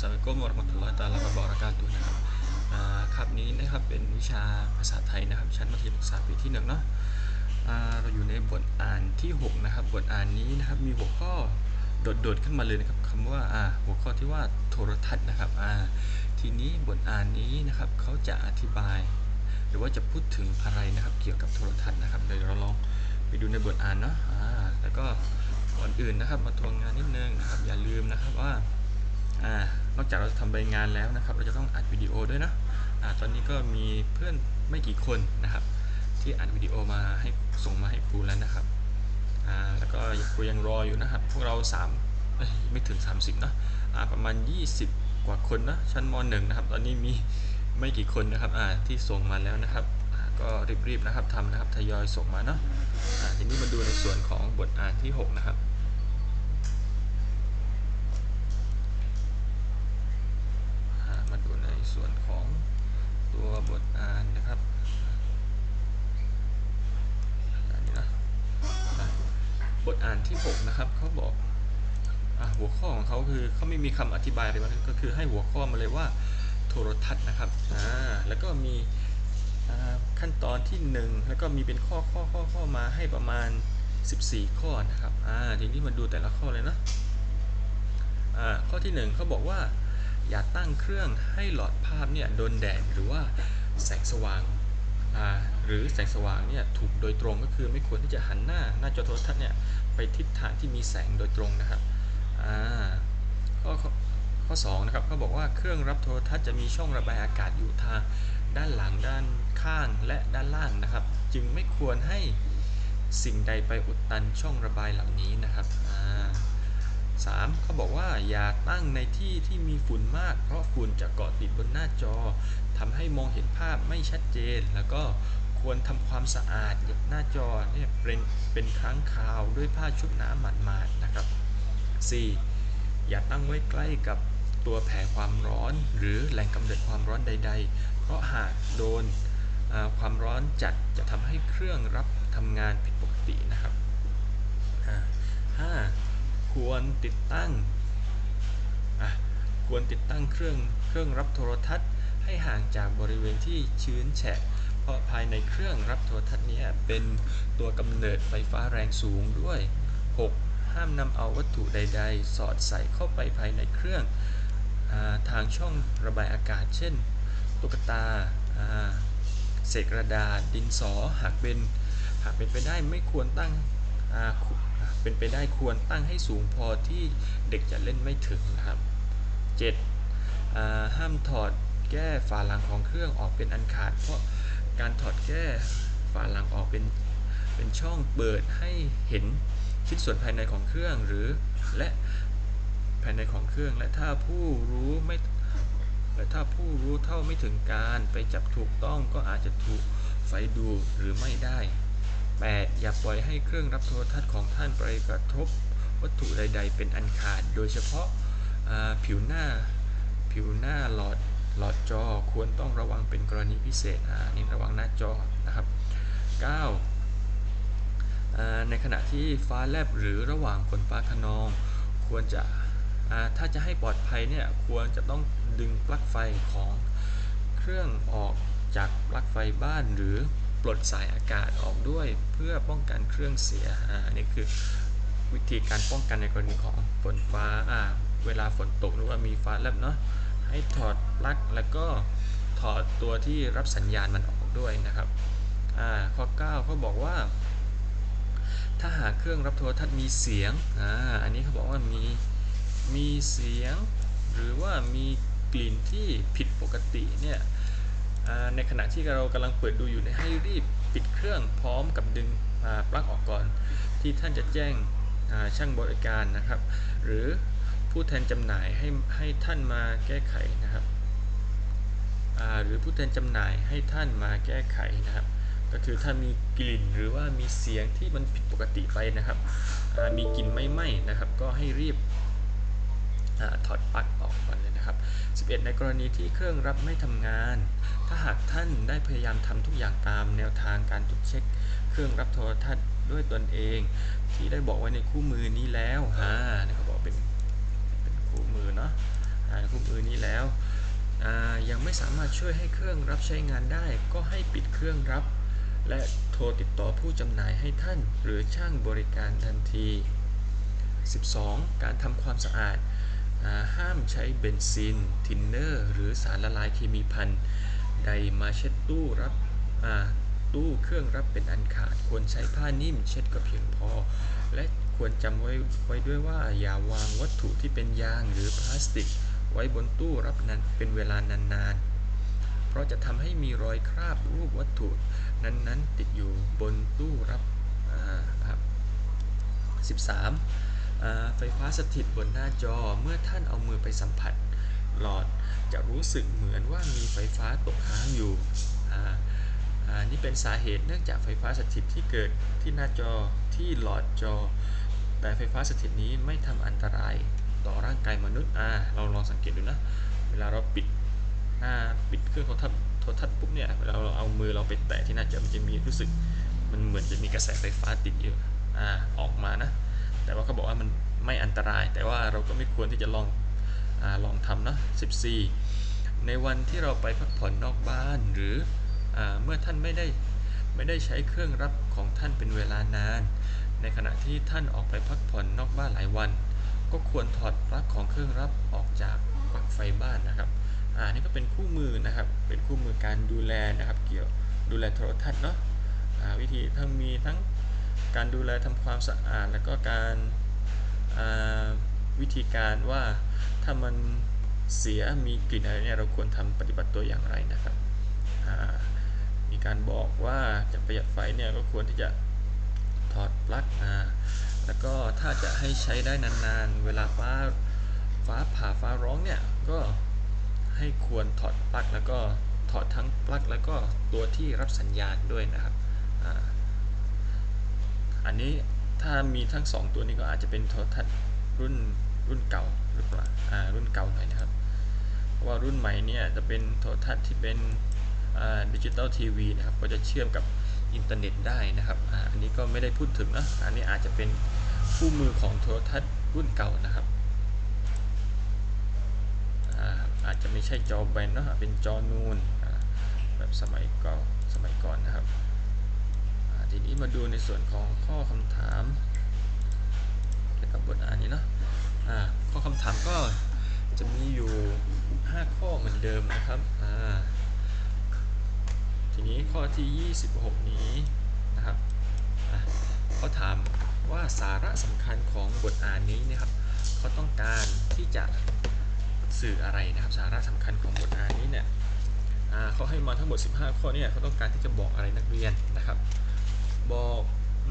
สวัสดีกุมวะเราะมตุลลอฮ์ตาลาบะบะเระกาตุฮ์นะครับอ่าคาบนี้นะครับเป็นวิชาภาษาไทยนะครับ ชั้นมัธยมศึกษาปีที่หนึ่งเนาะเราอยู่ในบทอ่านที่ 6 นะครับ บทอ่านนี้นะครับมีหัวข้อโดดๆขึ้นมาเลยนะครับคำว่าหัวข้อที่ว่าโทรทัศน์นะครับทีนี้บทอ่านนี้นะครับเขาจะอธิบาย หรือว่าจะพูดถึงอะไรนะครับ เกี่ยวกับโทรทัศน์นะครับเดี๋ยวเราลองไปดูในบทอ่านเนาะแล้วก็ก่อนอื่นนะครับ มาทวงงานนิดนึงนะครับอย่าลืมนะครับว่า นอกจากเราจะทำใบงานแล้วนะครับ เราจะต้องอัดวิดีโอด้วยนะอตอนนี้ก็มีเพื่อนไม่กี่คนนะครับ ที่อัดวิดีโอมาให้ส่งมาให้ครูแล้วนะครับแล้วก็ครูยังรออยู่นะครับ พวกเรา3เอ้ยไม่ถึง 30เนอะอ่าประมาณ 20 กว่าคนนะชั้นม .1 นะครับ ตอนนี้มีไม่กี่คนนะครับที่ส่งมาแล้วนะครับก็รีบๆนะครับทำนะครับทยอยส่งมาเนาะทีนี้มาดูในส่วนของบทอ่านที่ 6 นะครับ อ่ามาดูในส่วนของตัวบทอ่านนะครับอันนี้นะอะ บทอ่านที่ 6 นะครับเขาบอกอหัวข้อของเขาคือเขาไม่มีคำอธิบายอะไรมาก็คือให้หัวข้อมาเลยว่าโทรทัศน์นะครับอ่าแล้วก็มีขั้นตอนที่ 1 แล้วก็มีเป็นข้อข้อข้อข้อมาให้ประมาณ 14 ข้อนะครับอ่าทีนี้มาดูแต่ละข้อเลยนะอ่าข้อที่ 1เขาบอกว่าอย่าตั้งเครื่องให้หลอดภาพเนี่ยโดนแดดหรือว่าแสงสว่าง หรือแสงสว่างเนี่ยถูกโดยตรงก็คือไม่ควรที่จะหันหน้าหน้าจอโทรทัศน์เนี่ยไปทิศทางที่มีแสงโดยตรงนะครับข้อข้อข้อ2นะครับเขาบอกว่าเครื่องรับโทรทัศน์จะมีช่องระบายอากาศอยู่ทางด้านหลังด้านข้างและด้านล่างนะครับ จึงไม่ควรให้สิ่งใดไปอุดตันช่องระบายเหล่านี้นะครับอ่า3เขาบอกว่าอย่าตั้งในที่ที่มีฝุ่นมากเพราะฝ ให้มองเห็นภาพไม่ชัดเจน แล้วก็ควรทำความสะอาดหน้าจอเนี่ยเป็นเป็นครั้งคราวด้วยผ้าชุบน้ำหมาดๆนะครับ 4. อย่าตั้งไว้ใกล้กับตัวแผ่ความร้อน หรือแหล่งกำเนิดความร้อนใด ๆ เพราะหากโดนความร้อนจัดจะทำให้เครื่องรับทำงานผิดปกตินะครับอ่าห้าควรติดตั้งควรติดตั้งเครื่องเครื่องรับโทรทัศน์ ให้ห่างจากบริเวณที่ชื้นแฉะ เพราะภายในเครื่องรับโทรทัศน์นี้เป็นตัวกำเนิดไฟฟ้าแรงสูงด้วย 6. ห้ามนำเอาวัตถุใด ๆ สอดใส่เข้าไปภายในเครื่องอาทางช่องระบายอากาศ เช่น ตุ๊กตาเศษกระดาษ ดินสอ หากเป็น หากเป็นไปได้ไม่ควรตั้งเป็นไปได้ควรตั้งให้สูงพอที่เด็กจะเล่นไม่ถึงนะครับ 7. ห้ามถอด แก้ฝาหลังของเครื่องออกเป็นอันขาด เพราะการถอดแก้ฝาหลังออกเป็นเป็นช่องเปิดให้เห็นชิ้นส่วนภายในของเครื่องหรือและภายในของเครื่อง และถ้าผู้รู้ไม่และถ้าผู้รู้เท่าไม่ถึงการไปจับถูกต้องก็อาจจะถูกไฟดูดหรือไม่ได้ 8. อย่าปล่อยให้เครื่องรับโทรทัศน์ของท่านไปกระทบวัตถุใด ๆ เป็นอันขาด โดยเฉพาะาผิวหน้าผิวหน้าหลอด หลอดจอควรต้องระวังเป็นกรณีพิเศษอ่านี่ระวังหน้าจอนะครับ 9. อ่าในขณะที่ฟ้าแลบหรือระหว่างฝนฟ้าขนอง ควรจะถ้าจะให้ปลอดภัยเนี่ยควรจะต้องดึงปลั๊กไฟของเครื่องออกจากปลั๊กไฟบ้านหรือปลดสายอากาศออกด้วยเพื่อป้องกันเครื่องเสียอ่านี่คือวิธีการป้องกันในกรณีของฝนฟ้าอ่าเวลาฝนตกหรือว่ามีฟ้าแลบเนาะ ให้ถอดปลั๊กแล้วก็ถอดตัวที่รับสัญญาณมันออกด้วยนะครับอ่าข้อ9เขาบอกว่า ถ้าหากเครื่องรับโทรทัศน์มีเสียงออันนี้เขาบอกว่ามีมีเสียง หรือว่ามีกลิ่นที่ผิดปกติเนี่ยในขณะที่เรากำลังเปิดดูอยู่ให้รีบปิดเครื่องพร้อมกับดึงปลั๊กออกก่อน ที่ท่านจะแจ้งช่างบริการนะครับ หรือ ผู้แทนจำหน่ายให้ให้ท่านมาแก้ไขนะครับหรือผู้แทนจำหน่ายให้ท่านมาแก้ไขนะครับ ก็คือถ้ามีกลิ่นหรือว่ามีเสียงที่มันผิดปกติไปนะครับมีกลิ่นไม่ไหม้นะครับ ก็ให้รีบอถอดปลั๊กออกก่อนเลยนะครับ 11 ในกรณีที่เครื่องรับไม่ทำงาน ถ้าหากท่านได้พยายามทำทุกอย่างตามแนวทางการตรวจเช็ค เครื่องรับโทรทัศน์ด้วยตนเอง ที่ได้บอกไว้ในคู่มือนี้แล้วฮะนี่เขาบอกเป็น คู่มือเนาะอ่าคู่มือนี้แล้ว ยังไม่สามารถช่วยให้เครื่องรับใช้งานได้ ก็ให้ปิดเครื่องรับ และโทรติดต่อผู้จำหน่ายให้ท่าน หรือช่างบริการทันที 12. การทำความสะอาดห้ามใช้เบนซิน ทินเนอร์ หรือสารละลายเคมีพันใดมาเช็ดตู้รับตู้เครื่องรับเป็นอันขาด ควรใช้ผ้านิ่มเช็ดก็เพียงพอ และ ควรจำไว้ไว้ด้วยว่าอย่าวางวัตถุที่เป็นยางหรือพลาสติก ไว้บนตู้รับนั้นเป็นเวลานานๆ เพราะจะทำให้มีรอยคราบรูปวัตถุ นั้นๆ ติดอยู่บนตู้รับครับ 13อ่าไฟฟ้าสถิตบนหน้าจอเมื่อท่านเอามือไปสัมผัสหลอดจะรู้สึกเหมือนว่ามีไฟฟ้าตกค้างอยู่อ่าอ่านี่เป็นสาเหตุเนื่องจากไฟฟ้าสถิตที่เกิดที่หน้าจอที่หลอดจอ แต่ไฟฟ้าสถิตนี้ไม่ทำอันตรายต่อร่างกายมนุษย์อ่าเราลองสังเกตดูนะ เวลาเราปิดหน้าปิดเครื่องโทรทัศน์โทรทัศน์ปุ๊บเนี่ยเวลาเราเอามือเราไปแตะที่หน้าจอมันจะมีรู้สึก มันเหมือนจะมีกระแสไฟฟ้าติดอยู่อ่าออกมานะ แต่ว่าเขาบอกว่ามันไม่อันตราย แต่ว่าเราก็ไม่ควรที่จะลองอ่าลองทำนะ14 ในวันที่เราไปพักผ่อนนอกบ้านหรืออ่าเมื่อท่านไม่ได้ไม่ได้ใช้เครื่องรับของท่านเป็นเวลานาน ในขณะที่ท่านออกไปพักผ่อนนอกบ้านหลายวัน ก็ควรถอดปลั๊กของเครื่องรับออกจากปลั๊กไฟบ้านนะครับอ่านี่ก็เป็นคู่มือนะครับ เป็นคู่มือการดูแลนะครับ เกี่ยวดูแลโทรทัศน์เนาะอ่าวิธีทั้งมีทั้งการดูแลทำความสะอาด แล้วก็การอ่าวิธีการว่าถ้ามันเสียมีกลิ่นอะไรเนี่ยเราควรทำปฏิบัติตัวอย่างไรนะครับ มีการบอกว่าจะประหยัดไฟเนี่ยก็ควรที่จะ ถอดปลั๊กอ่าแล้วก็ถ้าจะให้ใช้ได้นานๆ เวลาฟ้าฟ้าผ่าฟ้าร้องเนี่ย ก็ให้ควรถอดปลั๊กแล้วก็ถอดทั้งปลั๊กแล้วก็ตัวที่รับสัญญาณด้วยนะครับอาอันนี้ถ้ามีทั้ง 2 ตัวนี้ก็อาจจะเป็นโทรทัศน์รุ่นรุ่นเก่าหรือเปล่าอ่ารุ่นเก่าหน่อยนะครับเพราะว่ารุ่นใหม่เนี่ยจะเป็นโทรทัศน์ที่เป็นดิจิตอลทีวีนะครับ ก็จะเชื่อมกับ อินเทอร์เน็ตได้นะครับออันนี้ก็ไม่ได้พูดถึงนะอันนี้อาจจะเป็นคู่มือของโทรทัศน์รุ่นเก่านะครับอาจจะไม่ใช่จอแบนเนะเป็นจอนูนแบบสมัยก่อนสมัยก่อนนะครับทีนี้มาดูในส่วนของข้อคำถามเกี่ยวกับบทอ่านนี้เนาะข้อคำถามก็จะมีอยู่ 5 ข้อเหมือนเดิมนะครับอ่า ทีนี้ข้อที่ 26 นี้นะครับเขาถามว่าสาระสำคัญของบทอ่านนี้นะครับเขาต้องการที่จะสื่ออะไรนะครับ สาระสำคัญของบทอ่านนี้เนี่ยเขาให้มาทั้งหมด 15 ข้อเนี่ยเขาต้องการที่จะบอกอะไรนักเรียนนะครับ บอกอ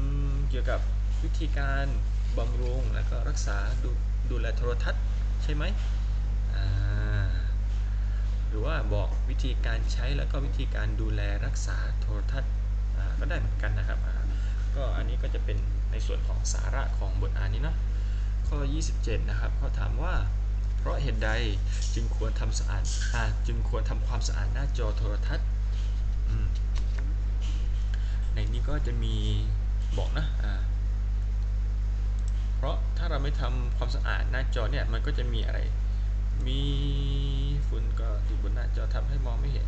เกี่ยวกับวิธีการบำรุงแล้วก็รักษาดูดูแลโทรทัศน์ใช่ไหมอ่า หรือว่าบอกวิธีการใช้แล้วก็วิธีการดูแลรักษาโทรทัศน์ก็ได้เหมือนกันนะครับก็อันนี้ก็จะเป็นในส่วนของสาระของบทอ่านนี้เนาะข้อ 27 นะครับเขาถามว่า เพราะเหตุใดจึงควรทำสะอาดอาจึงควรทำความสะอาดหน้าจอโทรทัศน์ในนี้ก็จะมีบอกนะอ่าเพราะถ้าเราไม่ทำความสะอาดหน้าจอเนี่ยมันก็จะมีอะไร มีฝุ่นก็อยู่บนหน้าจอทำให้มองไม่เห็น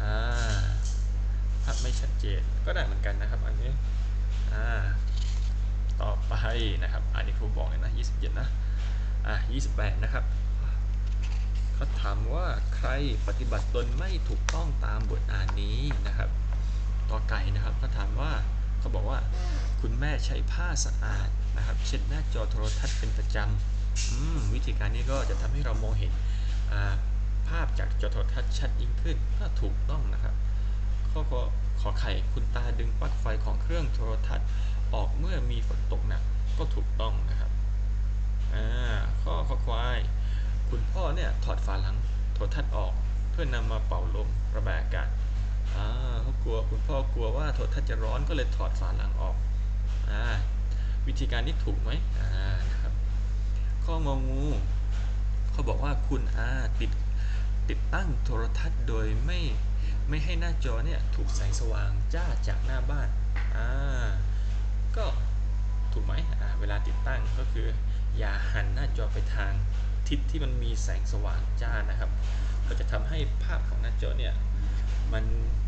อ่าภาพไม่ชัดเจนก็ได้เหมือนกันนะครับ อันนี้อ่าต่อไปนะครับ อันนี้ครูบอกเลยนะ27นะอะ28 นะครับเขาถามว่าใครปฏิบัติตนไม่ถูกต้องตามบทอ่านนี้นะครับต่อไก่นะครับเขาถามว่าเขาบอกว่า คุณแม่ใช้ผ้าสะอาดนะครับ เช็ดหน้าจอโทรทัศน์เป็นประจำ อืมวิธีการนี้ก็จะทำให้เรามองเห็นภาพจากจอโทรทัศน์ชัดยิ่งขึ้นก็ถูกต้องนะครับข้อขอขอไข่คุณตาดึงปลั๊กไฟของเครื่องโทรทัศน์ออกเมื่อมีฝนตกหนักก็ถูกต้องนะครับข้อข้อควาย คุณพ่อเนี่ยถอดฝาหลังโทรทัศน์ออกเพื่อนำมาเป่าลมระบายอากาศอ่าเขากลัวคุณพ่อกลัวว่าโทรทัศน์จะร้อนก็เลยถอดฝาหลังออกอวิธีการนี้ถูกไหมอ่า ข้ององูเขาบอกว่าคุณอาติดติดตั้งโทรทัศน์โดยไม่ไม่ให้หน้าจอเนี่ยถูกแสงสว่างจ้าจากหน้าบ้านอ่าก็ถูกไหมอ่าเวลาติดตั้งก็คือ อย่าหันหน้าจอไปทางทิศที่มันมีแสงสว่างจ้านะครับ ก็จะทำให้ภาพของหน้าจอเนี่ยมัน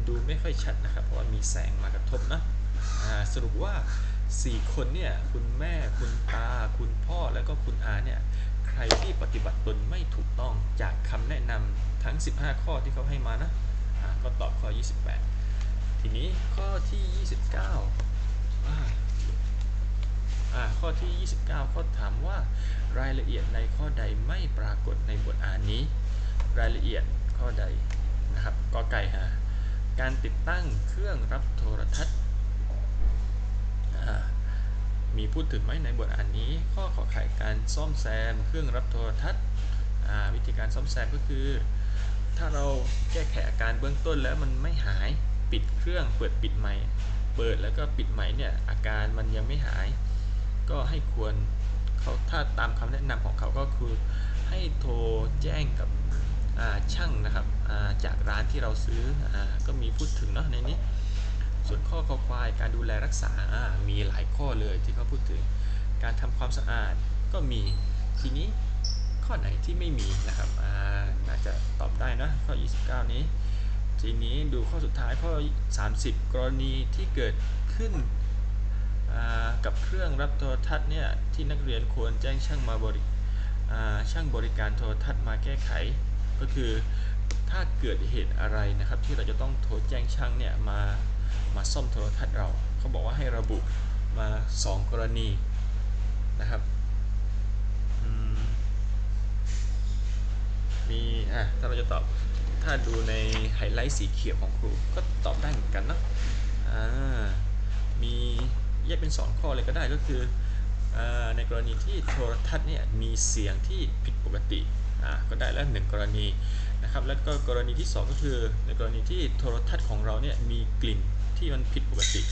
ดูไม่ค่อยชัดนะครับ เพราะว่ามีแสงมากระทบนะอ่าสรุปว่า 4คนเนี่ยคุณแม่คุณตา คุณพ่อแล้วก็คุณอาเนี่ยใครที่ปฏิบัติตนไม่ถูกต้องจากคำแนะนำทั้ง 15 ข้อที่เขาให้มานะาก็ตอบข้อ 28 ทีนี้ข้อที่ 29อ่าอ่าข้อที่ 29ข้อถามว่ารายละเอียดในข้อใดไม่ปรากฏในบทอ่านนี้ รายละเอียดข้อใดนะครับกอไก่ฮะการติดตั้งเครื่องรับโทรทัศน์ มีพูดถึงไหมในบทอ่านนี้ข้อขอไข่การซ่อมแซม เครื่องรับโทรทัศน์วิธีการซ่อมแซมก็คือ ถ้าเราแก้ไขอาการเบื้องต้นแล้วมันไม่หายปิดเครื่องเปิดปิดใหม่ เปิดแล้วก็ปิดใหม่เนี่ยอาการมันยังไม่หาย ก็ให้ควรเขาถ้าตามคำแนะนำของเขาก็คือให้โทรแจ้งกับช่างนะครับาจากร้านที่เราซื้ออก็มีพูดถึงเนาะในนี้ายการดูแลรักษามีหลายข้อเลยที่เขาพูดถึง การทำความสะอาดก็มี ทีนี้ข้อไหนที่ไม่มีนะครับน่าจะตอบได้นะข้อ 29 นี้ ทีนี้ดูข้อสุดท้ายข้อ 30 กรณีที่เกิดขึ้นกับเครื่องรับโทรทัศน์เนี่ยที่นักเรียนควรแจ้งช่างมาบริช่างบริการโทรทัศน์มาแก้ไข ก็คือถ้าเกิดเหตุอะไรนะครับ ที่เราจะต้องโทรแจ้งช่างเนี่ยมา มาซ่อมโทรทัศน์เราเขาบอกว่าให้ระบุมา 2 กรณีนะครับมีอะถ้าเราจะตอบถ้าดูในไฮไลท์สีเขียวของครูก็ตอบได้เหมือนกันเนาะอ่ามีแยกเป็น 2 ข้อเลยก็ได้ก็คืออาในกรณีที่โทรทัศน์เนี่ยมีเสียงที่ผิดปกติอ่าก็ได้แล้วหนึ่งกรณีนะครับแล้วก็กรณีที่ 2 ก็คือในกรณีที่โทรทัศน์ของเราเนี่ยมีกลิ่น ที่มันผิดปกติ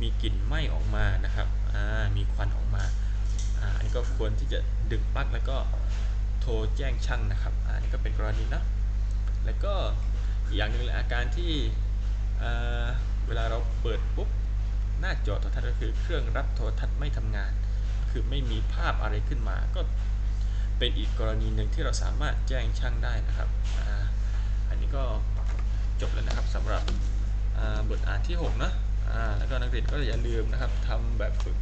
มีกลิ่นไหม้ออกมานะครับมีควันออกมาอ,อันนี้ก็ควรที่จะดึงปลั๊กแล้วก็โทรแจ้งช่างนะครับอ,อันนี้ก็เป็นกรณีนะแล้วก็อย่างหนึ่งเลยอาการที่เวลาเราเปิดปุ๊บหน้าจอโทรทัศน์ก็คือเครื่องรับโทรทัศน์ไม่ทำงาน คือไม่มีภาพอะไรขึ้นมาก็เป็นอีกกรณีหนึ่งที่เราสามารถแจ้งช่างได้นะครับออันนี้ก็จบแล้วนะครับสำหรับ บทอ่านที่6นะแล้วก็นักเรียนก็อย่าลืมนะครับทำแบบฝึก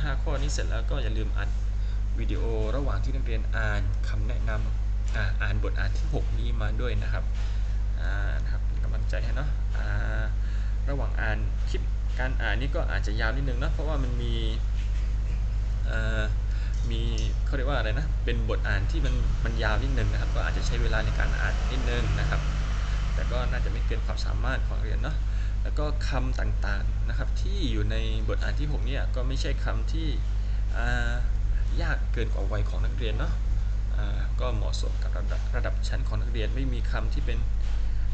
ห้าข้อนี้เสร็จแล้วก็อย่าลืมอัดวิดีโอระหว่างที่นักเรียนอ่านคำแนะนำอ่าอ่านบทอ่านที่ 6 นี้มาด้วยนะครับนะครับกำลังใจให้เนาะระหว่างอ่านคลิปการอ่านนี่ก็อาจจะยาวนิดนึงนะเพราะว่ามันมีเอ่อมีเขาเรียกว่าอะไรนะเป็นบทอ่านที่มันมันยาวนิดนึงนะครับ ก็อาจจะใช้เวลาในการอ่านนิดนึงนะครับ แต่ก็น่าจะไม่เกินความสามารถของเรียนเนาะแล้วก็คำต่างๆนะครับที่อยู่ในบทอ่านที่ผมเนี่ยก็ไม่ใช่คำที่ยากเกินกว่าวัยของนักเรียนเนาะก็เหมาะสมกับระดับระดับชั้นของนักเรียนไม่มีคำที่เป็น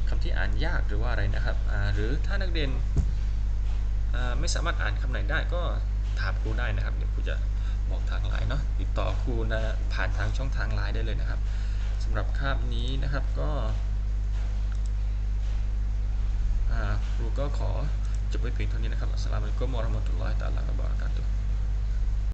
คำที่อ่านยากหรือว่าอะไรนะครับหรือถ้านักเรียนไม่สามารถอ่านคำไหนได้ก็ถามครูได้นะครับเดี๋ยวครูจะบอกทางไลน์เนาะติดต่อครูนะผ่านทางช่องทางไลน์ได้เลยนะครับสำหรับคาบนี้นะครับก็ ครูก็ขอจบไว้เพียงเท่านี้นะครับอัสสลามุอะลัยกุมวะเราะห์มะตุลลอฮิตะอาลาบะเราะกาตุฮ